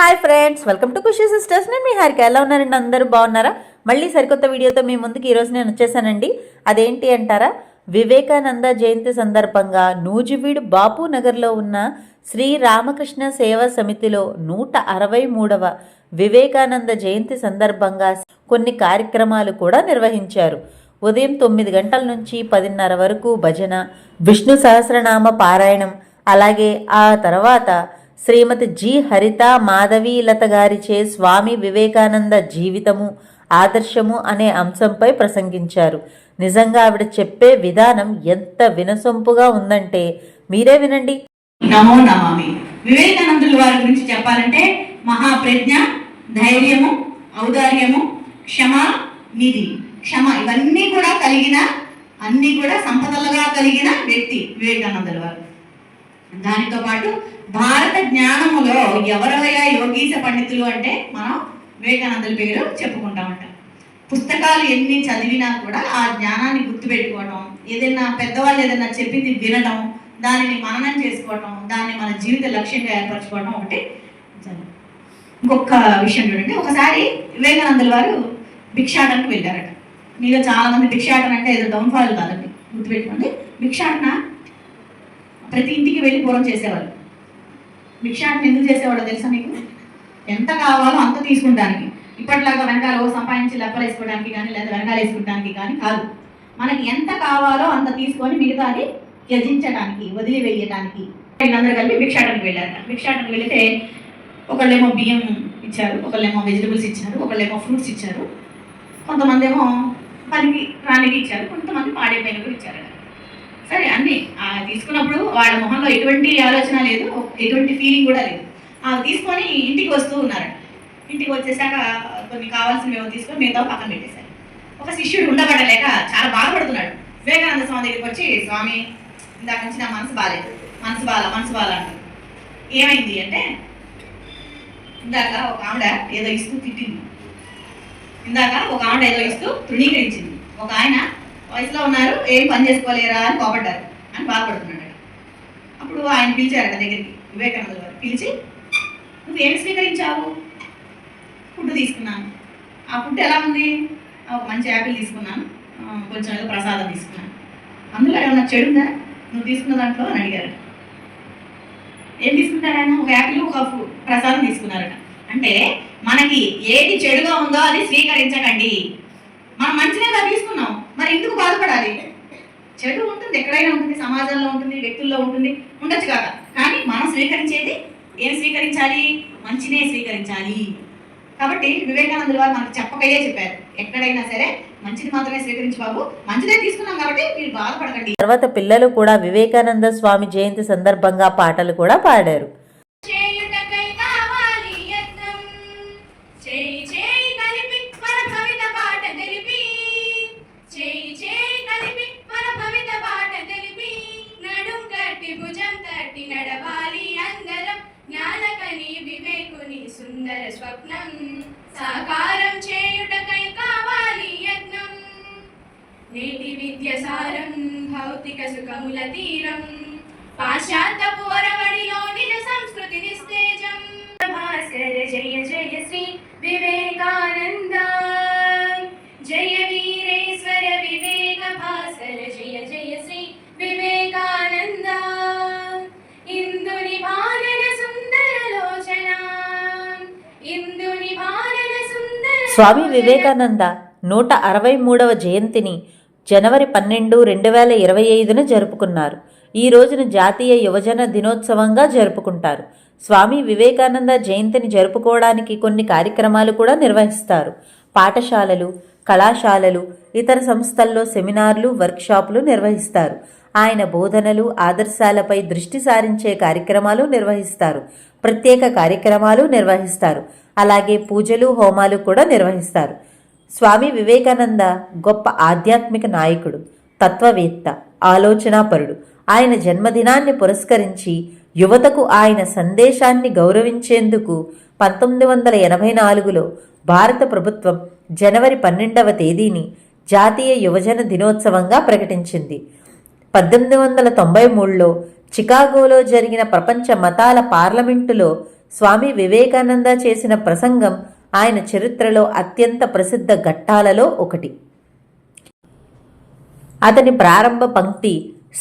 Hi friends welcome to Khushi sisters. నేను మీ హారిక. ఎలా ఉన్నారండి అందరూ బాగున్నారా? మళ్ళీ సరికొత్త వీడియోతో మీ ముందుకు ఈరోజు నేను వచ్చేసానండి. అదేంటి అంటారా? వివేకానంద జయంతి సందర్భంగా నూజివీడు బాపు నగర్లో ఉన్న శ్రీ రామకృష్ణ సేవా సమితిలో నూట అరవై మూడవ వివేకానంద జయంతి సందర్భంగా కొన్ని కార్యక్రమాలు కూడా నిర్వహించారు. ఉదయం తొమ్మిది గంటల నుంచి పదిన్నర వరకు భజన విష్ణు సహస్రనామ పారాయణం అలాగే ఆ తర్వాత శ్రీమతి జి. హరిత మాధవీలత గారిచే స్వామి వివేకానంద జీవితము ఆదర్శము అనే అంశంపై ప్రసంగించారు. నిజంగా ఆవిడ చెప్పే విధానం ఎంత వినసొంపుగా ఉందంటే మీరే వినండి. నమో నమామి. వివేకానందుల వారి గురించి చెప్పాలంటే మహాప్రజ్ఞ ధైర్యము ఔదార్యము క్షమ నిధి. క్షమ ఇవన్నీ కూడా కలిగిన అన్ని కూడా సంపదలుగా కలిగిన వ్యక్తి వివేకానందుల వారు. దానితో పాటు భారత జ్ఞానములో ఎవరవయా యోగీశ పండితులు అంటే మనం వివేకానందుల పేరు చెప్పుకుంటామంట పుస్తకాలు ఎన్ని చదివినా కూడా ఆ జ్ఞానాన్ని గుర్తుపెట్టుకోవడం ఏదైనా పెద్దవాళ్ళు ఏదైనా చెప్పింది వినడం దానిని మననం చేసుకోవటం దాన్ని మన జీవిత లక్ష్యంగా ఏర్పరచుకోవడం ఒకటి ఇంకొక విషయం చూడండి. ఒకసారి వివేకానందుల వారు భిక్షాటనకు వెళ్ళారట. మీలో చాలా మంది భిక్షాటన అంటే ఏదో డౌన్ఫాల్ కాదండి. గుర్తుపెట్టుకోండి. భిక్షాటన ప్రతి ఇంటికి వెళ్ళి పూర్వం చేసేవాళ్ళు. భిక్షాటన ఎందుకు చేసేవాళ్ళు తెలుసా మీకు? ఎంత కావాలో అంత తీసుకుంటానికి. ఇప్పటిలాగా వెనకాల సంపాదించి లెప్పలు వేసుకోవడానికి కానీ లేదా వెనకాల వేసుకోవడానికి కానీ కాదు. మనకి ఎంత కావాలో అంత తీసుకొని మిగతాది త్యజించడానికి వదిలివేయడానికి వీళ్ళందరూ కలిపి భిక్షాటనకి వెళ్ళారు భిక్షాటనకి వెళితే ఒకళ్ళేమో బియ్యం ఇచ్చారు ఒకళ్ళేమో వెజిటబుల్స్ ఇచ్చారు ఒకళ్ళేమో ఫ్రూట్స్ ఇచ్చారు. కొంతమంది ఏమో పనికి రానికి ఇచ్చారు కొంతమంది పాడైపోయినప్పుడు ఇచ్చారు సరే అన్ని తీసుకున్నప్పుడు వాళ్ళ మొహంలో ఎటువంటి ఆలోచన లేదు ఎటువంటి ఫీలింగ్ కూడా లేదు. తీసుకొని ఇంటికి వస్తూ ఉన్నారట. ఇంటికి వచ్చేసాక కొన్ని కావాల్సినవి ఏమో తీసుకొని మిగతా పక్కన పెట్టేశారు. ఒక శిష్యుడు ఉండబడలేక చాలా బాధపడుతున్నాడు. వివేకానంద స్వామి దగ్గరికి వచ్చి స్వామి ఇందాక నుంచి నా మనసు బాగాలేదు మనసు బాల మనసు బాల అంటారు ఏమైంది అంటే ఇందాక ఒక ఆవిడ ఏదో ఇస్తూ తిట్టింది. ఇందాక ఒక ఆవిడ ఏదో ఇస్తూ తృణీకరించింది. ఒక ఆయన వయసులో ఉన్నారు ఏం పని చేసుకోలేరా అని కోపడ్డారు అని బాధపడుతున్నాడు అప్పుడు ఆయన పిలిచారట దగ్గరికి వివేకానంద గారు పిలిచి నువ్వు స్వీకరించావు? ఫుడ్ తీసుకున్నాను. ఆ ఫుడ్ ఎలా ఉంది? ఒక మంచి యాపిల్ తీసుకున్నాను కొంచెం ఏదో ప్రసాదం తీసుకున్నాను. అందులో ఏమన్నా చెడుందా నువ్వు తీసుకున్న దాంట్లో? అని అడిగారు ఏం తీసుకుంటారు ఒక యాపిల్ ఒక ప్రసాదం తీసుకున్నారట. అంటే మనకి ఏది చెడుగా ఉందో అది స్వీకరించకండి. మనం మంచిగా తీసుకున్నాం. మరి ఎందుకు బాధపడాలి? చెడు ఉంటుంది ఎక్కడైనా ఉంటుంది సమాజంలో ఉంటుంది వ్యక్తుల్లో ఉంటుంది ఉండొచ్చు కాక కానీ మనం స్వీకరించేది ఏం స్వీకరించాలి? మంచినే స్వీకరించాలి. కాబట్టి వివేకానందుల వారు మనకు చెప్పకయ్యే చెప్పారు. ఎక్కడైనా సరే మంచిది మాత్రమే స్వీకరించి బాబు. మంచిదే తీసుకున్నాం కాబట్టి మీరు బాధపడకండి. తర్వాత పిల్లలు కూడా వివేకానంద స్వామి జయంతి సందర్భంగా పాటలు కూడా పాడారు. స్వప్నం సాకారం చేయుటకై కావాలి యత్నం నేటి విద్య సారం భౌతిక సుఖముల తీరం. పాశ్చాత్యపు వరవడిలో నిజ సంస్కృతి నిస్తేజం. భాస్కర జయ జయ శ్రీ వివేకానంద స్వామి వివేకానంద నూట అరవై మూడవ జయంతిని జనవరి పన్నెండు రెండు వేల ఇరవై ఐదున జరుపుకున్నారు. ఈ రోజున జాతీయ యువజన దినోత్సవంగా జరుపుకుంటారు. స్వామి వివేకానంద జయంతిని జరుపుకోవడానికి కొన్ని కార్యక్రమాలు కూడా నిర్వహిస్తారు. పాఠశాలలు కళాశాలలు ఇతర సంస్థల్లో సెమినార్లు వర్క్షాపులు నిర్వహిస్తారు. ఆయన బోధనలు ఆదర్శాలపై దృష్టి సారించే కార్యక్రమాలు నిర్వహిస్తారు. ప్రత్యేక కార్యక్రమాలు నిర్వహిస్తారు. అలాగే పూజలు హోమాలు కూడా నిర్వహిస్తారు. స్వామి వివేకానంద గొప్ప ఆధ్యాత్మిక నాయకుడు తత్వవేత్త ఆలోచనాపరుడు. ఆయన జన్మదినాన్ని పురస్కరించి యువతకు ఆయన సందేశాన్ని గౌరవించేందుకు పంతొమ్మిది వందల ఎనభై నాలుగులో భారత ప్రభుత్వం జనవరి పన్నెండవ తేదీని జాతీయ యువజన దినోత్సవంగా ప్రకటించింది. పద్దెనిమిది వందల తొంభై మూడులో చికాగోలో జరిగిన ప్రపంచ మతాల పార్లమెంటులో స్వామి వివేకానంద చేసిన ప్రసంగం ఆయన చరిత్రలో అత్యంత ప్రసిద్ధ ఘట్టాలలో ఒకటి. అతని ప్రారంభ పంక్తి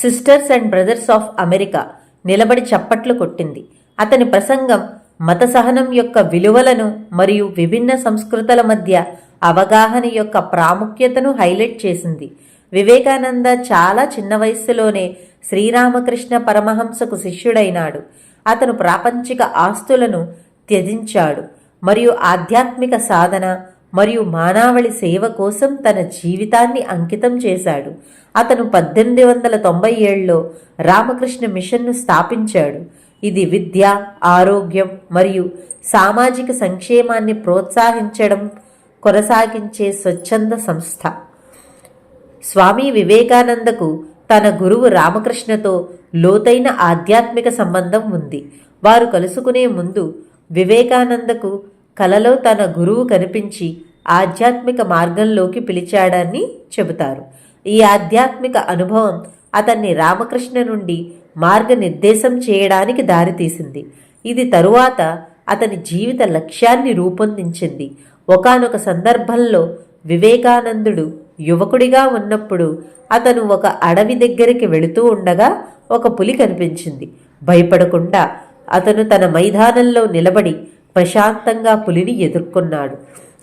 sisters and brothers of America నిలబడి చప్పట్లు కొట్టింది. అతని ప్రసంగం మత సహనం యొక్క విలువలను మరియు విభిన్న సంస్కృతుల మధ్య అవగాహన యొక్క ప్రాముఖ్యతను హైలైట్ చేసింది. వివేకానంద చాలా చిన్న వయస్సులోనే శ్రీరామకృష్ణ పరమహంసకు శిష్యుడైనాడు. అతను ప్రాపంచిక ఆస్తులను త్యజించాడు మరియు ఆధ్యాత్మిక సాధన మరియు మానవాళి సేవ కోసం తన జీవితాన్ని అంకితం చేశాడు. అతను పద్దెనిమిది వందల తొంభై ఏడులో రామకృష్ణ మిషన్ను స్థాపించాడు. ఇది విద్య ఆరోగ్యం మరియు సామాజిక సంక్షేమాన్ని ప్రోత్సహించడం కొనసాగించే స్వచ్ఛంద సంస్థ. స్వామి వివేకానందకు తన గురువు రామకృష్ణతో లోతైన ఆధ్యాత్మిక సంబంధం ఉంది. వారు కలుసుకునే ముందు వివేకానందకు కలలో తన గురువు కనిపించి ఆధ్యాత్మిక మార్గంలోకి పిలిచాడని చెబుతారు. ఈ ఆధ్యాత్మిక అనుభవం అతన్ని రామకృష్ణ నుండి మార్గనిర్దేశం చేయడానికి దారితీసింది. ఇది తరువాత అతని జీవిత లక్ష్యాన్ని రూపొందించింది. ఒకానొక సందర్భంలో వివేకానందుడు యువకుడిగా ఉన్నప్పుడు అతను ఒక అడవి దగ్గరికి వెళుతూ ఉండగా ఒక పులి కనిపించింది. భయపడకుండా అతను తన మైదానంలో నిలబడి ప్రశాంతంగా పులిని ఎదుర్కొన్నాడు.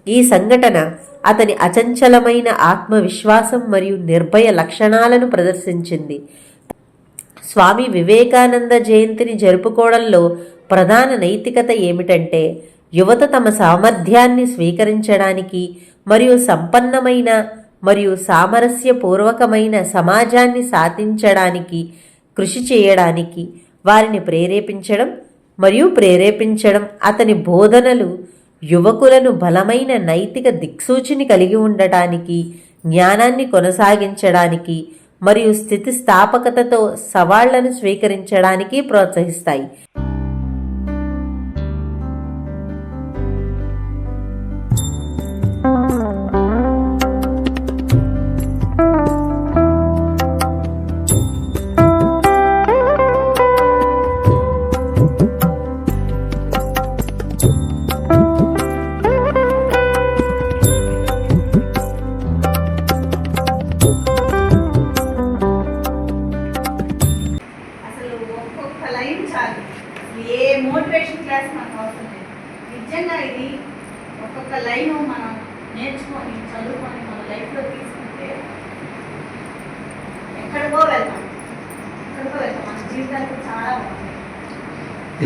ఈ సంఘటన అతని అచంచలమైన ఆత్మవిశ్వాసం మరియు నిర్భయ లక్షణాలను ప్రదర్శించింది. స్వామి వివేకానంద జయంతిని జరుపుకోవడంలో ప్రధాన నైతికత ఏమిటంటే యువత తమ సామర్థ్యాన్ని స్వీకరించడానికి మరియు సంపన్నమైన మరియు సామరస్యపూర్వకమైన సమాజాన్ని సాధించడానికి కృషి చేయడానికి వారిని ప్రేరేపించడం మరియు ప్రేరేపించడం అతని బోధనలు యువకులను బలమైన నైతిక దిక్సూచిని కలిగి ఉండటానికి జ్ఞానాన్ని కొనసాగించడానికి మరియు స్థితిస్థాపకతతో సవాళ్ళను స్వీకరించడానికి ప్రోత్సహిస్తాయి.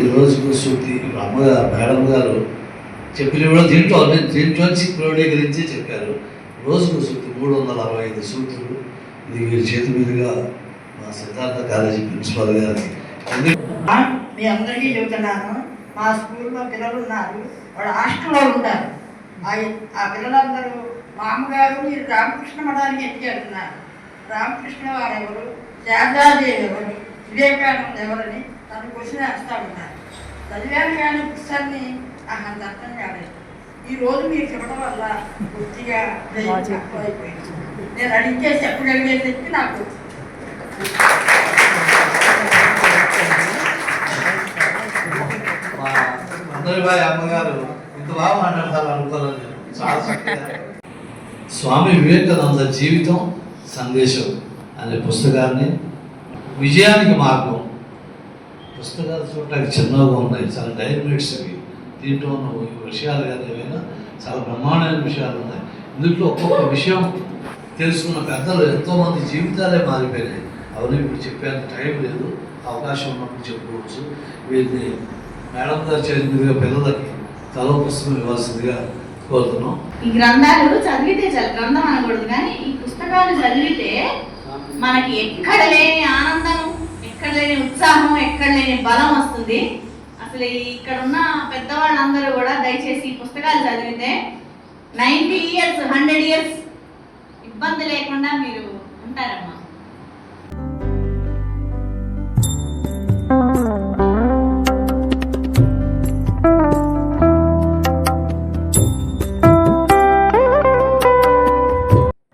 ఈరోజు రోజుకు శృతి అమ్మగారు మేడం గారు చెప్పిన కూడా దీంట్లో నేను దీంట్లోంచి క్రోడీకరించి చెప్పారు. రోజుకు శృతి మూడు వందల అరవై ఐదు సూత్రులు. ఇది వీరి చేతి మీదుగా మా సిద్ధార్థ కాలేజీ ప్రిన్సిపాల్ గారికి మీ అందరికీ చెబుతున్నాను మా స్కూల్లో పిల్లలు ఉన్నారు వాళ్ళు హాస్టల్లో ఉంటారు. ఆ పిల్లలందరూ మా అమ్మగారు మీరు రామకృష్ణ మఠానికి ఎత్తి రామకృష్ణ వారు ఎవరు శారదాదేవి ఎవరు? వివేకానంద ఎవరని తను క్వశ్చన్ వేస్తూ ఉన్నారు. చదివాను కానీ పుస్తకాన్ని నాకు అర్థం కాలేదు ఈ రోజు మీరు చెప్పడం వల్ల పూర్తిగా అయిపోయింది నేను అడిగేసి ఎప్పుడు అడిగేసి చెప్పి నాకు అమ్మగారు ఇంత బాగా మాట్లాడతారు అనుకోలేదు చాలా స్వామి వివేకానంద జీవితం సందేశం అనే పుస్తకాన్ని విజయానికి మార్గం పుస్తకాలు చూడటానికి చిన్నగా ఉన్నాయి. చాలా డైనమిక్స్ అవి దీంట్లో ఉన్న. విషయాలు కానీ ఏమైనా చాలా బ్రహ్మాండమైన విషయాలు ఉన్నాయి. ఇందులో ఒక్కొక్క విషయం తెలుసుకున్న పెద్దలు ఎంతోమంది జీవితాలే మారిపోయినాయి. అవన్నీ ఇప్పుడు చెప్పేంత టైం లేదు. అవకాశం ఉన్నప్పుడు చెప్పుకోవచ్చు. వీరిని మేడం గారు చేసిన పిల్లలకి తలో పుస్తకం ఇవ్వాల్సిందిగా కోరుతున్నాం. ఈ గ్రంథాలు చదివితే చాలు. గ్రంథం అనకూడదు కానీ ఈ పుస్తకాలు చదివితే మనకి ఎక్కడ లేని ఆనందం ఎక్కడ లేని ఉత్సాహం ఎక్కడ లేని బలం వస్తుంది. అసలు ఇక్కడ ఉన్న పెద్దవాళ్ళందరూ కూడా దయచేసి ఈ పుస్తకాలు చదివితే నైంటీ ఇయర్స్ హండ్రెడ్ ఇయర్స్ ఇబ్బంది లేకుండా మీరు ఉంటారమ్మా.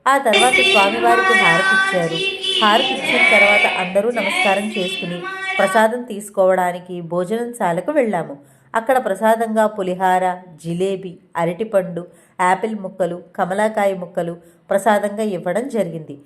ఆ తర్వాత స్వామివారికి హారతిచ్చారు. హారతిచ్చిన తర్వాత అందరూ నమస్కారం చేసుకుని ప్రసాదం తీసుకోవడానికి భోజనంశాలకు వెళ్ళాము. అక్కడ ప్రసాదంగా పులిహార జిలేబీ అరటిపండు యాపిల్ ముక్కలు కమలాకాయ ముక్కలు ప్రసాదంగా ఇవ్వడం జరిగింది.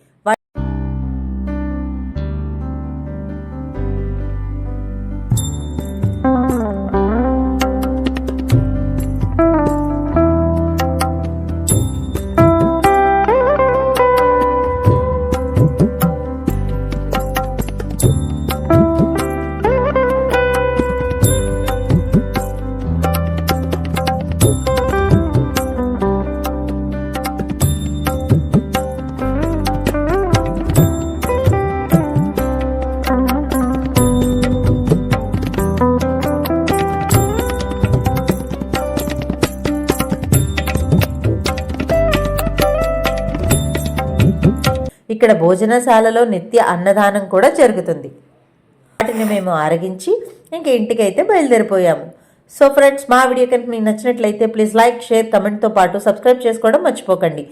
ఇక్కడ భోజనశాలలో నిత్య అన్నదానం కూడా జరుగుతుంది. వాటిని మేము ఆరగించి ఇంక ఇంటికైతే బయలుదేరిపోయాము. సో ఫ్రెండ్స్ మా వీడియో కనుక మీకు నచ్చినట్లయితే ప్లీజ్ లైక్ షేర్ కమెంట్తో పాటు సబ్స్క్రైబ్ చేసుకోవడం మర్చిపోకండి.